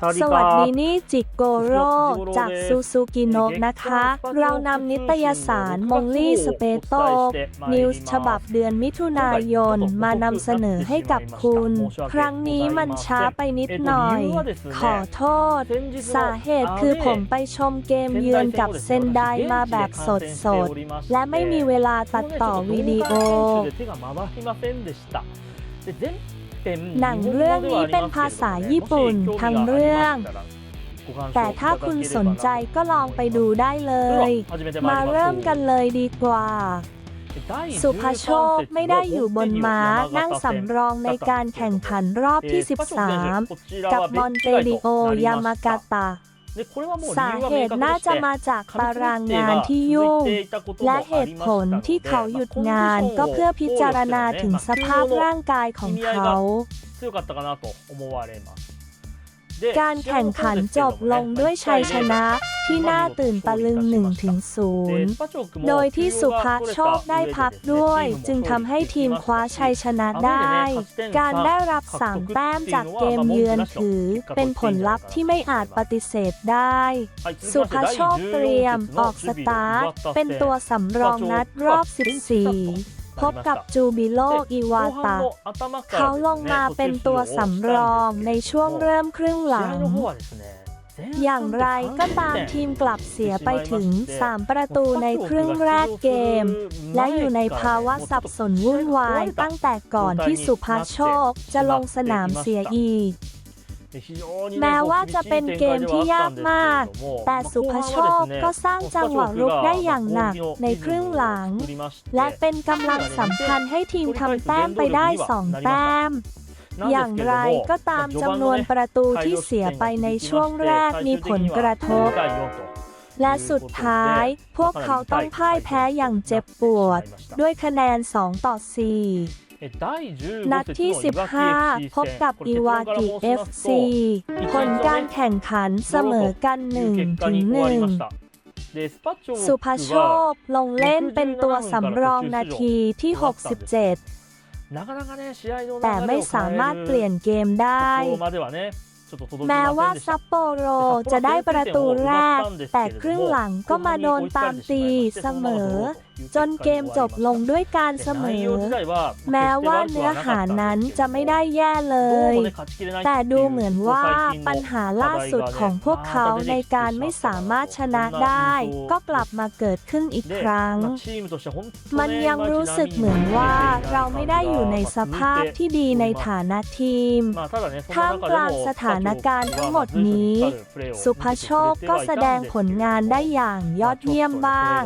สวัสดีสควัสรับดีนี่จิโกโร่จากซูซูกิโนะนะคะ เรานำนิตยสารมงลี่สเปโตนิวส์ฉบับเดือนมิถุนายนมานำเสนอให้กับคุณ ครั้งนี้มันช้าไปนิดหน่อย ขอโทษ สาเหตุคือผมไปชมเกมเยือนกับเซนไดมาแบบสดๆและไม่มีเวลาตัดต่อวิดีโอ หนังเรื่องนี้เป็นภาษาญี่ปุ่นทั้งเรื่อง แต่ถ้าคุณสนใจก็ลองไปดูได้เลย มาเริ่มกันเลยดีกว่า สุภโชคไม่ได้อยู่บนม้านั่งสำรองในการแข่งขันรอบที่ 13 กับมอนเตดิโอยามากาตะ สาเหตุน่าจะมาจากตารางงานที่ยุ่ง และเหตุผลที่เขาหยุดงานก็เพื่อพิจารณาถึงสภาพร่างกายของเขา การแข่งขันจบลงด้วยชัยชนะที่น่าตื่นตะลึง 1-0 โดยที่สุภาโชคได้พักด้วย จึงทำให้ทีมคว้าชัยชนะได้ การได้รับ3แต้มจากเกมเยือนถือ เป็นผลลัพธ์ที่ไม่อาจปฏิเสธได้ สุภาโชคเตรียมออกสตาร์ทเป็นตัวสำรองนัดรอบ 14 พบกับจูบิโลอิวาตะ เขาลงมาเป็นตัวสำรองในช่วงเริ่มครึ่งหลัง อย่างไรก็ตามทีมกลับเสียไปถึง 3 ประตูในครึ่งแรกเกม และอยู่ในภาวะสับสนวุ่นวายตั้งแต่ก่อนที่สุภาโชคจะลงสนามเสียอีก แม้ว่าจะเป็นเกมที่ยากมาก แต่สุภโชคก็สร้างจังหวะรุกได้อย่างหนักในครึ่งหลัง และเป็นกำลังสำคัญให้ทีมทำแต้มไปได้ 2 แต้มอย่างไรก็ตามจำนวนประตูที่เสียไปในช่วงแรกมีผลกระทบ และสุดท้ายพวกเขาต้องพ่ายแพ้อย่างเจ็บปวด ด้วยคะแนน 2 ต่อ 4 นัดที่ 15 พบกับอิวากิ FC ผลการแข่งขันเสมอกัน1ถึง1สุภาโชคลงเล่นเป็นตัวสำรองนาทีที่ 67 แต่ไม่สามารถเปลี่ยนเกมได้ แม้ว่าซัปโปโรจะได้ประตูแรก แต่ครึ่งหลังก็มาโดนตามตีเสมอ จนเกมจบลงด้วยการเสมอ แม้ว่าเนื้อหานั้นจะไม่ได้แย่เลย แต่ดูเหมือนว่าปัญหาล่าสุดของพวกเขาในการไม่สามารถชนะได้ ก็กลับมาเกิดขึ้นอีกครั้ง มันยังรู้สึกเหมือนว่าเราไม่ได้อยู่ในสภาพที่ดีในฐานะทีมท่ามกลางสถานการณ์ทั้งหมดนี้ สุภโชคก็แสดงผลงานได้อย่างยอดเยี่ยมบ้าง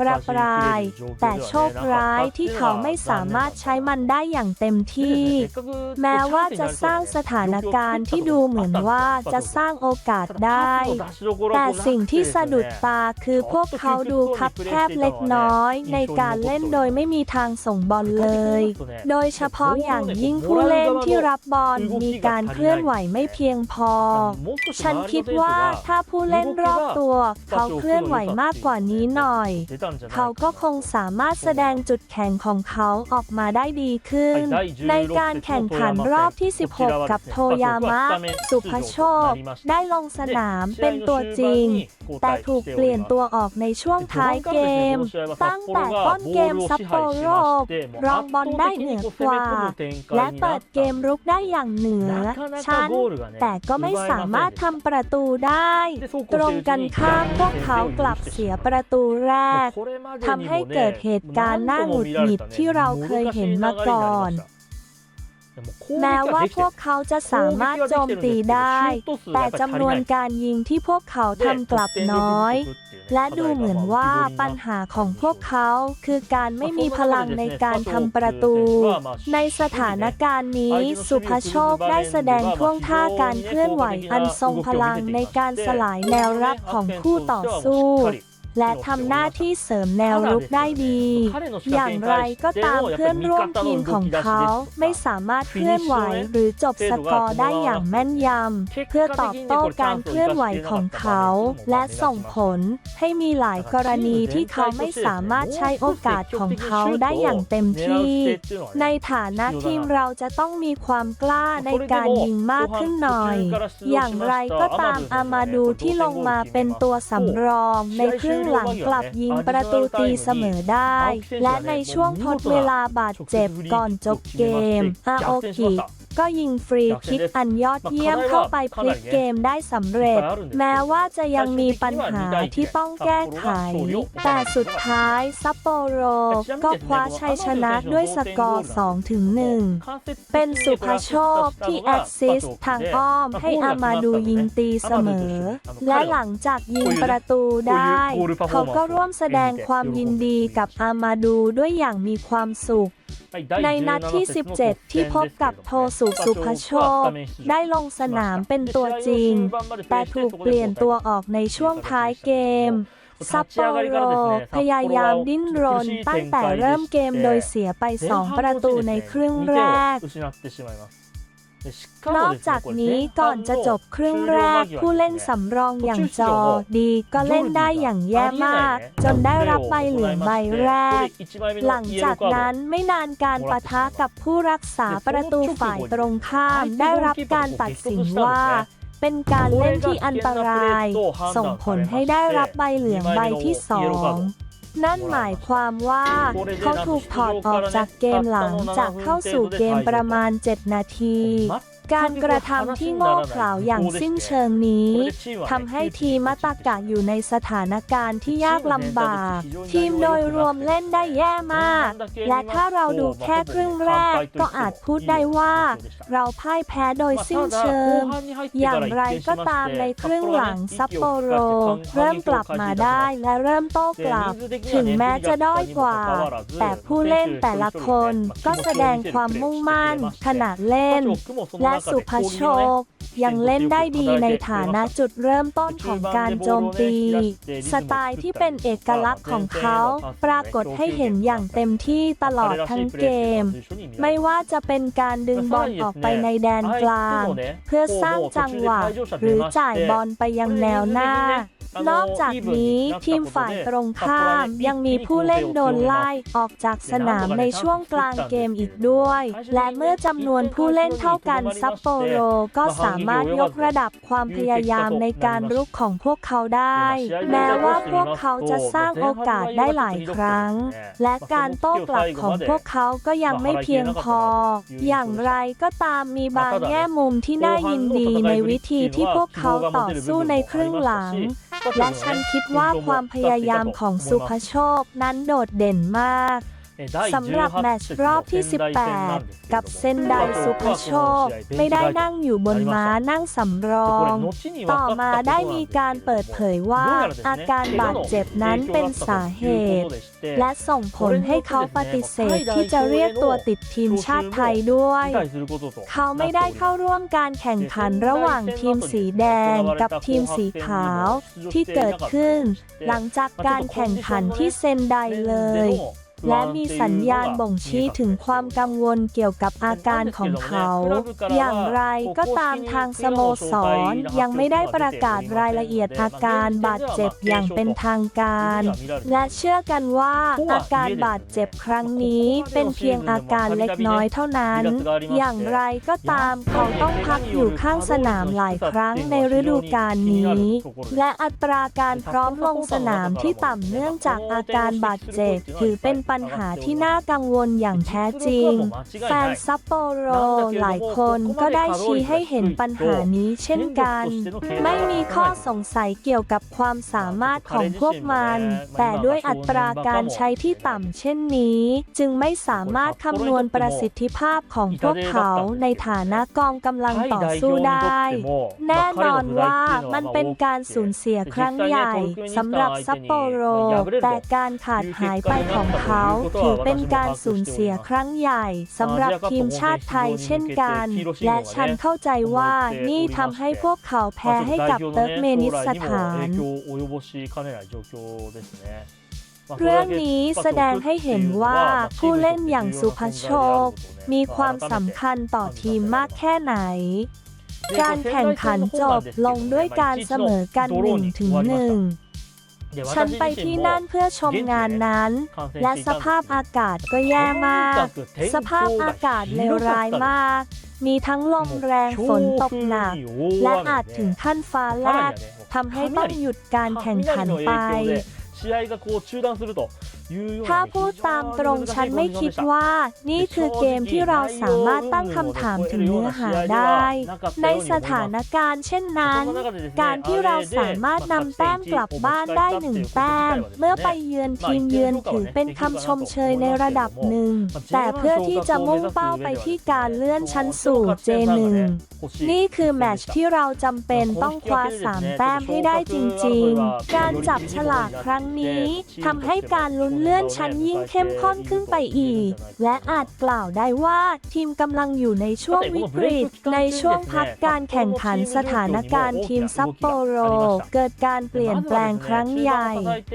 ประปรายแต่โชคร้ายที่เขาไม่สามารถใช้มันได้อย่างเต็มที่ แม้ว่าจะสร้างสถานการณ์ที่ดูเหมือนว่าจะสร้างโอกาสได้ แต่สิ่งที่สะดุดตาคือพวกเขาดูคับแคบเล็กน้อย ในการเล่นโดยไม่มีทางส่งบอลเลย โดยเฉพาะอย่างยิ่งผู้เล่นที่รับบอลมีการเคลื่อนไหวไม่เพียงพอ ฉันคิดว่าถ้าผู้เล่นรอบตัว เขาเคลื่อนไหวมากกว่านี้หน่อย เขาก็คงสามารถแสดงจุดแข็งของเขาออกมาได้ดีขึ้น ในการแข่งขันรอบที่ 16 กับโทยามะ สุภโชค ได้ลงสนามเป็นตัวจริง แต่ถูกเปลี่ยนตัวออกในช่วงท้ายเกม ตั้งแต่ต้นเกมซัปโปโรรองบอลได้เหนือกว่า และเปิดเกมรุกได้อย่างเหนือชั้นแต่ก็ไม่สามารถทำประตูได้ ตรงกันข้ามพวกเขากลับเสียประตูแรกทำให้เกิดเหตุการณ์น่าหงุดหงิดที่เราเคยเห็นมาก่อน แม้ว่าพวกเขาจะสามารถโจมตีได้ แต่จำนวนการยิงที่พวกเขาทำกลับน้อย และดูเหมือนว่าปัญหาของพวกเขาคือการไม่มีพลังในการทำประตู ในสถานการณ์นี้สุภโชคได้แสดงท่วงท่าการเคลื่อนไหวอันทรงพลังในการสลายแนวรับของคู่ต่อสู้ และทำหน้าที่เสริมแนวรุกได้ดี อย่างไรก็ตามเพื่อนร่วมทีมของเขาไม่สามารถเคลื่อนไหวหรือจบสกอร์ได้อย่างแม่นยำ เพื่อตอบโต้การเคลื่อนไหวของเขา และส่งผลให้มีหลายกรณีที่เขาไม่สามารถใช้โอกาสของเขาได้อย่างเต็มที่ ในฐานะทีมเราจะต้องมีความกล้าในการยิงมากขึ้นหน่อย อย่างไรก็ตามอามาดูที่ลงมาเป็นตัวสำรองในครึ่งหลังกลับยิงประตูตีเสมอได้ และในช่วงทดเวลาบาดเจ็บก่อนจบเกมอาโอกิ ก็ยิงฟรีคิกอันยอดเยี่ยมเข้าไปพลิกเกมได้สำเร็จ แม้ว่าจะยังมีปัญหาที่ต้องแก้ไข แต่สุดท้ายซัปโปโรก็คว้าชัยชนะด้วยสกอร์2-1เป็นสุภโชคที่แอดซิสต์ทางอ้อมให้อามาดูยิงตีเสมอ และหลังจากยิงประตูได้ เขาก็ร่วมแสดงความยินดีกับอามาดูด้วยอย่างมีความสุขในนัดที่ 17 ที่พบกับโทสุสุภโชค ได้ลงสนามเป็นตัวจริง แต่ถูกเปลี่ยนตัวออกในช่วงท้ายเกมซัปโปโรพยายามดิ้นรนตั้งแต่เริ่มเกมโดยเสียไป 2 ประตูในครึ่งแรก นอกจากนี้ก่อนจะจบครึ่งแรก ผู้เล่นสำรองอย่างจอดีก็เล่นได้อย่างแย่มาก จนได้รับใบเหลืองใบแรก หลังจากนั้นไม่นานการปะทะกับผู้รักษาประตูฝ่ายตรงข้าม ได้รับการตัดสินว่าเป็นการเล่นที่อันตราย ส่งผลให้ได้รับใบเหลืองใบที่สอง นั่นหมายความว่า เขาถูกถอดออกจากเกมหลังจากเข้าสู่เกมประมาณ 7 นาที การกระทำที่โง่เขลาอย่างสิ้นเชิงนี้ทำให้ทีมมัตากะอยู่ในสถานการณ์ที่ยากลำบาก ทีมโดยรวมเล่นได้แย่มาก และถ้าเราดูแค่ครึ่งแรก ก็อาจพูดได้ว่า เราพ่ายแพ้โดยสิ้นเชิง อย่างไรก็ตามในครึ่งหลังซัปโปโร เริ่มกลับมาได้และเริ่มโต้กลับ ถึงแม้จะด้อยกว่า แต่ผู้เล่นแต่ละคนก็แสดงความมุ่งมั่นขณะเล่น และและสุภโชค ยังเล่นได้ดีในฐานะจุดเริ่มต้นของการโจมตี สไตล์ที่เป็นเอกลักษณ์ของเขา ปรากฏให้เห็นอย่างเต็มที่ตลอดทั้งเกม ไม่ว่าจะเป็นการดึงบอลออกไปในแดนกลาง เพื่อสร้างจังหวะ หรือจ่ายบอลไปยังแนวหน้า นอกจากนี้ทีมฝ่ายตรงข้ามยังมีผู้เล่นโดนไล่ออกจากสนามในช่วงกลางเกมอีกด้วย และเมื่อจำนวนผู้เล่นเท่ากันซัปโปโรก็สามารถยกระดับความพยายามในการรุกของพวกเขาได้ แม้ว่าพวกเขาจะสร้างโอกาสได้หลายครั้ง และการโต้กลับของพวกเขาก็ยังไม่เพียงพอ อย่างไรก็ตามมีบางแง่มุมที่น่ายินดีในวิธีที่พวกเขาต่อสู้ในครึ่งหลังและฉันคิดว่าความพยายามของสุภโชคนั้นโดดเด่นมาก สำหรับแมตช์รอบที่ 18 กับเซนไดสุภโชค ไม่ได้นั่งอยู่บนม้านั่งสำรอง ต่อมาได้มีการเปิดเผยว่า อาการบาดเจ็บนั้นเป็นสาเหตุ และส่งผลให้เขาปฏิเสธที่จะเรียกตัวติดทีมชาติไทยด้วย เขาไม่ได้เข้าร่วมการแข่งขันระหว่างทีมสีแดงกับทีมสีขาวที่เกิดขึ้น หลังจากการแข่งขันที่เซนไดเลย และมีสัญญาณบ่งชี้ถึงความกังวลเกี่ยวกับอาการของเขา อย่างไรก็ตามทางสโมสรยังไม่ได้ประกาศรายละเอียดอาการบาดเจ็บอย่างเป็นทางการ และเชื่อกันว่าอาการบาดเจ็บครั้งนี้เป็นเพียงอาการเล็กน้อยเท่านั้น อย่างไรก็ตามเขาต้องพักอยู่ข้างสนามหลายครั้งในฤดูกาลนี้ และอัตราการพร้อมลงสนามที่ต่ำเนื่องจากอาการบาดเจ็บถือเป็นปัญญหาที่น่ากังวลอย่างแท้จริง แฟนซัปโปโรหลายคนก็ได้ชี้ให้เห็นปัญหานี้เช่นกัน ไม่มีข้อสงสัยเกี่ยวกับความสามารถของพวกมัน แต่ด้วยอัตราการใช้ที่ต่ำเช่นนี้ จึงไม่สามารถคำนวณประสิทธิภาพของพวกเขาในฐานะกองกำลังต่อสู้ได้ แน่นอนว่ามันเป็นการสูญเสียครั้งใหญ่สำหรับซัปโปโร แต่การขาดหายไปของเขาเขาถือเป็นการสูญเสียครั้งใหญ่สำหรับทีมชาติไทยเช่นกัน และฉันเข้าใจว่านี่ทำให้พวกเขาแพ้ให้กับเติร์กเมนิสถาน เรื่องนี้แสดงให้เห็นว่าผู้เล่นอย่างสุภโชค มีความสำคัญต่อทีมมากแค่ไหนการแข่งขันจบลงด้วยการเสมอกัน1ถึง1 ฉันไปที่นั่นเพื่อชมงานนั้น และสภาพอากาศก็แย่มาก สภาพอากาศเลวร้ายมาก มีทั้งลมแรงฝนตกหนัก และอาจถึงขั้นฟ้าแลบทำให้ต้องหยุดการแข่งขันไป ถ้าพูดตามตรงฉันไม่คิดว่า นี่คือเกมที่เราสามารถตั้งคำถามถึงเนื้อหาได้ ในสถานการณ์เช่นนั้น การที่เราสามารถนำแต้มกลับบ้านได้หนึ่งแต้ม เมื่อไปเยือนทีมเยือนถือเป็นคำชมเชยในระดับหนึ่ง แต่เพื่อที่จะมุ่งเป้าไปที่การเลื่อนชั้นสู่ J1 นี่คือแมตช์ที่เราจำเป็นต้องคว้าสามแต้มให้ได้จริง ๆ การจับฉลากครั้งนี้ทำให้การลุ้นเลื่อนชั้นยิ่งเข้มข้นขึ้นไปอีก และอาจกล่าวได้ว่าทีมกำลังอยู่ในช่วงวิกฤต ในช่วงพักการแข่งขันสถานการณ์ทีมซัปโปโร เกิดการเปลี่ยนแปลงครั้งใหญ่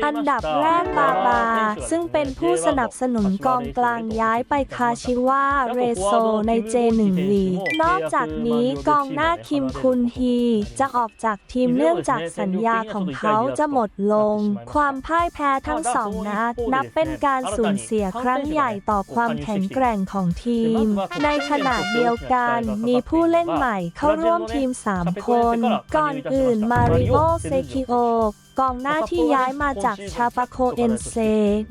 อันดับแรกบาบา ซึ่งเป็นผู้สนับสนุนกองกลางย้ายไปคาชิวาเรโซใน J1 ลีนอกจากนี้กองหน้าคิมคุนฮีจะออกจากทีมเนื่องจากสัญญาของเขาจะหมดลง ความพ่ายแพ้ทั้งสองนัดนับเป็นการสูญเสียครั้งใหญ่ต่อความแข็งแกร่งของทีม ในขณะเดียวกันมีผู้เล่นใหม่เข้าร่วมทีม 3 คน ก่อนอื่นมาริโอเซคิโอกองหน้าที่ย้ายมาจากชาปาโคเอนเซ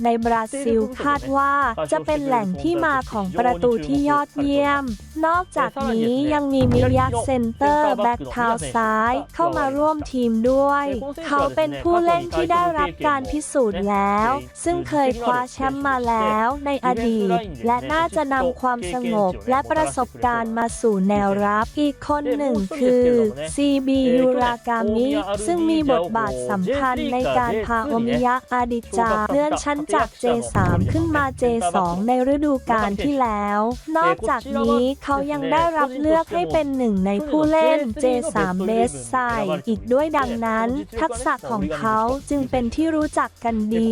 ในบราซิลคาดว่าจะเป็นแหล่งที่มาของประตูที่ยอดเยี่ยม นอกจากนี้ยังมีมิยาเซนเตอร์แบ็กเท้าซ้ายเข้ามาร่วมทีมด้วย เขาเป็นผู้เล่นที่ได้รับการพิสูจน์แล้ว ซึ่งเคยคว้าแชมป์มาแล้วในอดีต และน่าจะนำความสงบและประสบการณ์มาสู่แนวรับอีกคนหนึ่งคือ CB ยูรากามิซึ่งมีบทบาทสำคัญในการพาโอมิยะอาดิจาเลื่อนชั้นจาก J3 ขึ้นมา J2 ในฤดูกาลที่แล้ว นอกจากนี้เขายังได้รับเลือกให้เป็นหนึ่งในผู้เล่น J3 เบสไซอีกด้วยดังนั้น ทักษะของเขาจึงเป็นที่รู้จักกันดี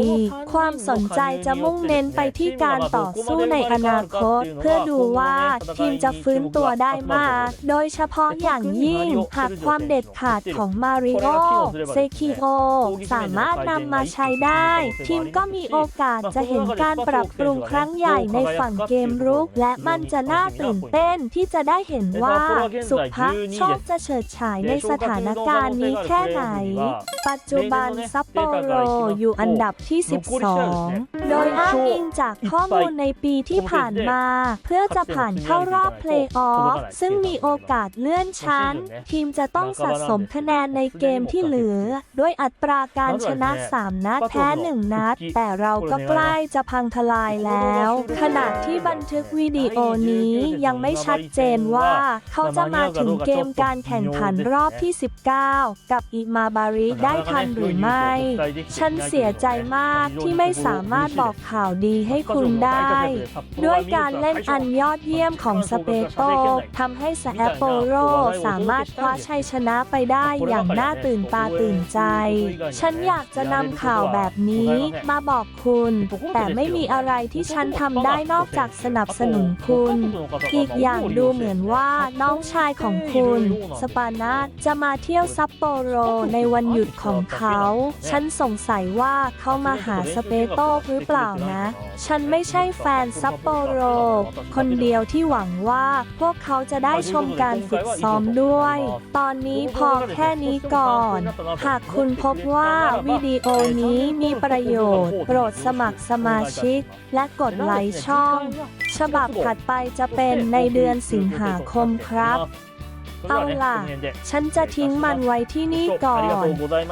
ความสนใจจะมุ่งเน้นไปที่การต่อสู้ในอนาคต เพื่อดูว่าทีมจะฟื้นตัวได้มาก โดยเฉพาะอย่างยิ่ง หากความเด็ดขาดของมาริโอเซคิโอสามารถนำมาใช้ได้ ทีมก็มีโอกาสจะเห็นการปรับปรุงครั้งใหญ่ในฝั่งเกมรุก และมันจะน่าตื่นเต้นที่จะได้เห็นว่าสุภาพโชคจะเฉิดฉายในสถานการณ์นี้แค่ไหน ปัจจุบันซัปโปโรอยู่อันดับที่ 12 โดยอ้างอิงจากข้อมูลในปีที่ผ่านมา เพื่อจะผ่านเข้ารอบเพลย์ออฟซึ่งมีโอกาสเลื่อนชั้น ทีมจะต้องสะสมคะแนนในเกมที่เหลือ ด้วยอัตราการชนะ 3 นัดแพ้ 1 นัด แต่เราก็ใกล้จะพังทลายแล้ว ขณะที่บันทึกวิดีโอนี้ยังไม่ชัดเจนว่า เขาจะมาถึงเกมการแข่งขันรอบที่ 19 กับอิมาบาริได้ทันหรือไม่ ฉันเสียใจมากที่ไม่สามารถบอกข่าวดีให้คุณได้ ด้วยการเล่นอันยอดเยี่ยมของสเปโตทำให้สแอปโปโรสามารถคว้าชัยชนะไปได้อย่างน่าตื่นตาตื่นใจฉันอยากจะนำข่าวแบบนี้มาบอกคุณ แต่ไม่มีอะไรที่ฉันทำได้นอกจากสนับสนุนคุณ อีกอย่างดูเหมือนว่าน้องชายของคุณ สปานาจะมาเที่ยวซัปโปโรในวันหยุดของเขา ฉันสงสัยว่าเขามาหาสเปโต้หรือเปล่านะ ฉันไม่ใช่แฟนซัปโปโร คนเดียวที่หวังว่าพวกเขาจะได้ชมการฝึกซ้อมด้วย ตอนนี้พอแค่นี้ก่อน หากคุณพบว่าวิดีโอนี้มีประโยชน์ โปรดสมัครสมาชิก และกดไลค์ช่อง ฉบับถัดไปจะเป็นในเดือนสิงหาคมครับ เอาล่ะ ฉันจะทิ้งมันไว้ที่นี่ก่อน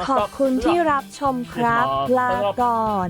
ขอบคุณที่รับชมครับ ลาก่อน